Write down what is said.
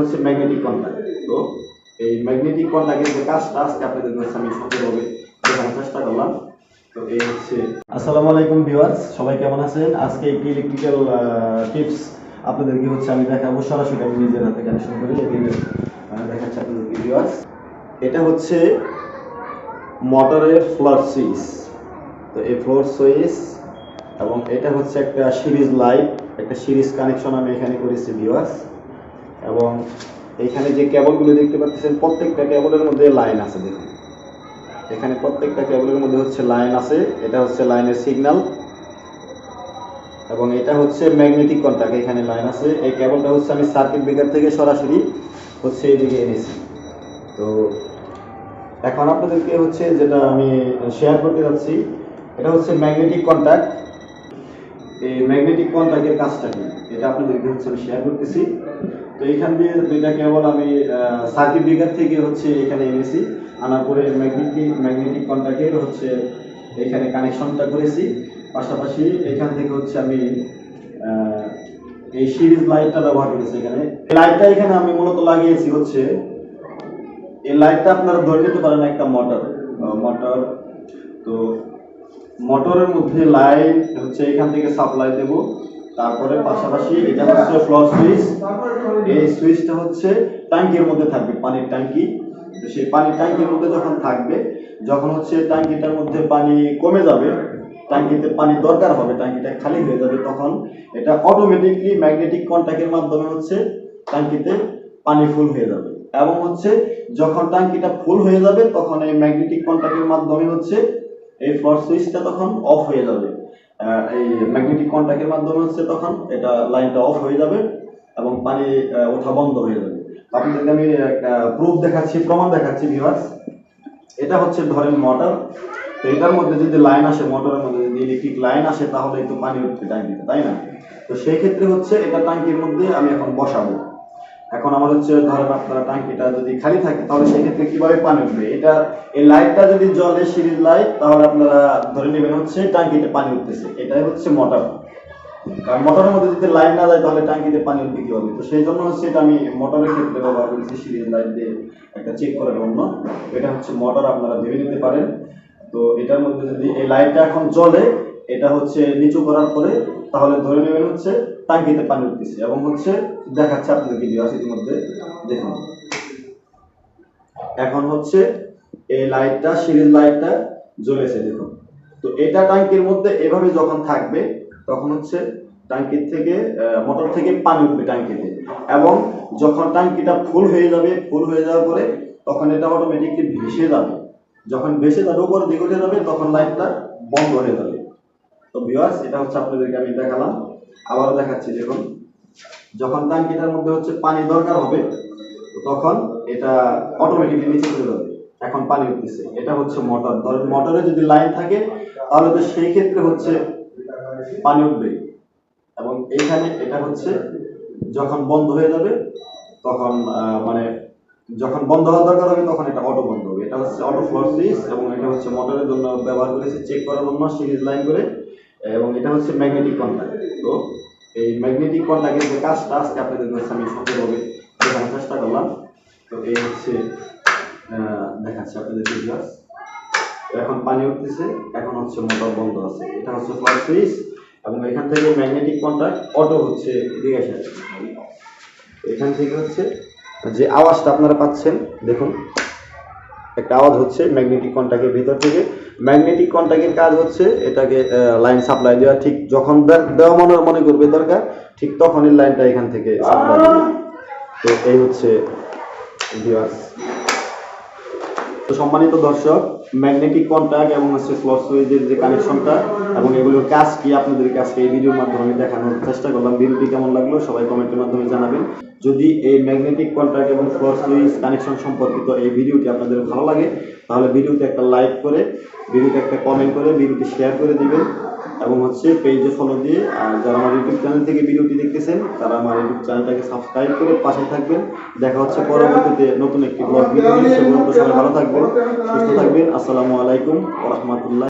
হচ্ছে magnetic contact তো এই ম্যাগনেটিক কন্ট্যাক্টের যে কাজটা আজকে আপনাদের কাছে আমি সুন্দরভাবে দেখানোর চেষ্টা করলাম। তো এই হচ্ছে। আসসালামু আলাইকুম ভিউয়ার্স সবাই কেমন আছেন? আজকে একটি ইলেকট্রিক্যাল টিপস আপনাদেরকে হচ্ছে আমি দেখাবো। সরাসরি আমি নিজের হাতে কানেকশন করে দেখাচ্ছি আপনাদেরকে ভিউয়ার্স এটা হচ্ছে মোটরের ফ্লোর সুইচ তো এই ফ্লোর সুইচ এবং এটা হচ্ছে একটা সিরিজ লাইট একটা সিরিজ কানেকশন আমি এখানে করেছি ভিউয়ার্স এবং এখানে যে কেবলগুলো দেখতে পাচ্ছেন, প্রত্যেকটা কেবলের মধ্যে লাইন আছে, দেখুন। এখানে প্রত্যেকটা কেবলের মধ্যে হচ্ছে লাইন আছে, এটা হচ্ছে লাইনের সিগন্যাল, এবং এটা হচ্ছে ম্যাগনেটিক কন্ট্যাক্ট এখানে লাইন আছে। এই কেবলটা হচ্ছে আমি সার্কিট ব্রেকার থেকে সরাসরি হচ্ছে এইদিকে এনেছি। তো এখন আপনাদেরকে হচ্ছে যেটা আমি শেয়ার করতে যাচ্ছি, এটা হচ্ছে ম্যাগনেটিক কন্ট্যাক্ট এই ম্যাগনেটিক কন্ট্যাক্টের কাজটা কি? এটা আপনাদেরকে হচ্ছে আমি শেয়ার করতেছি। তো এখান দিয়ে দুইটা কেবল আমি সার্কিট ব্রেকার থেকে হচ্ছে এখানে এনেছি। আনার পরে ম্যাগনেটিক ম্যাগনেটিক কন্ট্যাক্টের হচ্ছে এখানে কানেকশনটা করেছি। পাশাপাশি এখান থেকে হচ্ছে আমি এই সিরিজ লাইটটা ব্যবহার করেছি এখানে। লাইটটা এখানে আমি মূলত লাগিয়েছি হচ্ছে, এই লাইটটা আপনারা ধরে নিতে পারেন একটা মোটর মোটর তো মোটরের মধ্যে লাইট হচ্ছে এখান থেকে সাপ্লাই দেব। তারপরে পাশাপাশি এটা হচ্ছে ফ্লোর সুইচ এই সুইচটা হচ্ছে ট্যাঙ্কির মধ্যে থাকবে, পানির ট্যাঙ্কি। তো সেই পানির ট্যাঙ্কির মধ্যে যখন থাকবে, যখন হচ্ছে ট্যাঙ্কিটার মধ্যে পানি কমে যাবে, ট্যাঙ্কিতে পানি দরকার হবে, ট্যাঙ্কিটা খালি হয়ে যাবে, তখন এটা অটোমেটিকলি ম্যাগনেটিক কন্ট্যাক্টের মাধ্যমে হচ্ছে ট্যাঙ্কিতে পানি ফুল হয়ে যাবে। এবং হচ্ছে যখন ট্যাঙ্কিটা ফুল হয়ে যাবে, তখন এই ম্যাগনেটিক কন্ট্যাক্টের মাধ্যমে হচ্ছে এই ফ্লোর সুইচটা তখন অফ হয়ে যাবে। এই ম্যাগনেটিক কন্ট্যাক্টের মাধ্যমে হচ্ছে তখন এটা লাইনটা অফ হয়ে যাবে এবং পানি ওঠা বন্ধ হয়ে যাবে। আপনাদেরকে আমি একটা প্রুফ দেখাচ্ছি, প্রমাণ দেখাচ্ছি ভিউয়ার্স এটা হচ্ছে ধরেন মোটর তো এটার মধ্যে যদি লাইন আসে মোটরের মধ্যে যদি ইলেকট্রিক লাইন আসে, তাহলে একটু পানি উঠবে ট্যাঙ্কিতে তাই না? তো সেই ক্ষেত্রে হচ্ছে এটা ট্যাঙ্কির মধ্যে আমি এখন বসাবো। এখন আমার হচ্ছে ধরেন আপনার ট্যাঙ্কিটা যদি খালি থাকে, তাহলে সেই ক্ষেত্রে কীভাবে পানি উঠবে? এটা, এই লাইটটা যদি জলে সিরিজ লাইট, তাহলে আপনারা ধরে নেবেন হচ্ছে ট্যাঙ্কিতে পানি উঠতেছে। এটাই হচ্ছে মোটর। কারণ মোটরের মধ্যে যদি লাইন না যায়, তাহলে ট্যাঙ্কিতে পানি উঠবে কি হবে তো সেই জন্য হচ্ছে এটা আমি মোটরের ক্ষেত্রে ব্যবহার করেছি সিরিজ লাইট দিয়ে একটা চেক করার জন্য। এটা হচ্ছে মোটর, আপনারা ভেবে নিতে পারেন। তো এটার মধ্যে যদি এই লাইটটা এখন জ্বলে, এটা হচ্ছে নিচু করার পরে, তাহলে ধরে নেবেন হচ্ছে টাঙ্কিতে পানি উঠতেছে এবং হচ্ছে দেখাচ্ছে আপনাদের ভিডিও আছে ইতিমধ্যে, দেখুন। এখন হচ্ছে এই লাইটটা সিরিজ লাইটটা জ্বলেছে, দেখুন। তো এটা ট্যাঙ্কির মধ্যে এভাবে যখন থাকবে, তখন হচ্ছে ট্যাঙ্কির থেকে মোটর থেকে পানি উঠবে ট্যাঙ্কিতে। এবং যখন ট্যাঙ্কিটা ফুল হয়ে যাবে, ফুল হয়ে যাওয়ার পরে তখন এটা অটোমেটিকলি ভেসে যাবে। যখন ভেসে যাবে, উপর দিকে যাবে, তখন লাইটটা বন্ধ হয়ে যাবে। তো ভিউয়ার্স এটা হচ্ছে আপনাদেরকে আমি দেখালাম। আবারও দেখাচ্ছি, দেখুন। যখন ট্যাঙ্কিটার মধ্যে হচ্ছে পানি দরকার হবে, তখন এটা অটোমেটিকলি নিচে চলে যাবে। এখন পানি উঠতেছে। এটা হচ্ছে মোটর। ধরেন মোটরে যদি লাইন থাকে, তাহলে তো সেই ক্ষেত্রে হচ্ছে পানি উঠবে। এবং এইখানে এটা হচ্ছে যখন বন্ধ হয়ে যাবে, তখন মানে যখন বন্ধ হওয়ার দরকার হবে, তখন এটা অটো বন্ধ হবে। এটা হচ্ছে অটো ফ্লোর সুইচ এবং এটা হচ্ছে মোটরের জন্য ব্যবহার করেছি চেক করার জন্য সিরিজ লাইন করে। এবং এটা হচ্ছে ম্যাগনেটিক কন্ট্যাক্ট তো এই ম্যাগনেটিক কন্ট্যাক্টের যে কাজটা আজকে আপনাদের কাছে আমি সুন্দরভাবে দেখানোর চেষ্টা করলাম। তো এই হচ্ছে দেখাচ্ছি আপনাদের ভিডিওস এখন পানি উঠতেছে, এখন হচ্ছে মোটর বন্ধ আছে। এটা হচ্ছে ফ্লোর সুইচ এবং এখান থেকে ম্যাগনেটিক কন্ট্যাক্ট অটো হচ্ছে এদিকে আসে। এখান থেকে হচ্ছে, যে আওয়াজটা আপনারা পাচ্ছেন, দেখুন। একটা আওয়াজ হচ্ছে ম্যাগনেটিক কন্ট্যাক্টের ভিতর থেকে। ম্যাগনেটিক কন্ট্যাক্টের কাজ হচ্ছে এটাকে লাইন সাপ্লাই দেওয়া। ঠিক যখন দেওয়া মনে মনে করবে দরকার, ঠিক তখনই লাইনটা এখান থেকে সাপ্লাই তো এই হচ্ছে তো সম্মানিত দর্শক ম্যাগনেটিক কন্ট্যাক্ট এবং হচ্ছে ফ্লস সুইচের যে কানেকশনটা এবং এগুলোর কাজ কি আপনাদেরকে আজকে এই ভিডিওর মাধ্যমে দেখানোর চেষ্টা করলাম। ভিডিওটি কেমন লাগল সবাই কমেন্টের মাধ্যমে জানাবেন। যদি এই ম্যাগনেটিক কন্ট্যাক্ট এবং ফ্লস সুইচ কানেকশন সম্পর্কিত এই ভিডিওটি আপনাদের ভালো লাগে, তাহলে ভিডিওতে একটা লাইক করে ভিডিওতে একটা কমেন্ট করে ভিডিওটি শেয়ার করে দিবেন। এবং হচ্ছে পেজে ফলো দিয়ে, আর যারা আমার ইউটিউব চ্যানেল থেকে ভিডিওটি দেখতেছেন, তারা আমার ইউটিউব চ্যানেলটাকে সাবস্ক্রাইব করে পাশে থাকবেন। দেখা হচ্ছে পরবর্তীতে নতুন একটি ব্লগ ভিডিও নিয়ে। সবাই ভালো থাকবেন, সুস্থ থাকবেন। আসসালামু আলাইকুম রাহমাতুল্লাহ।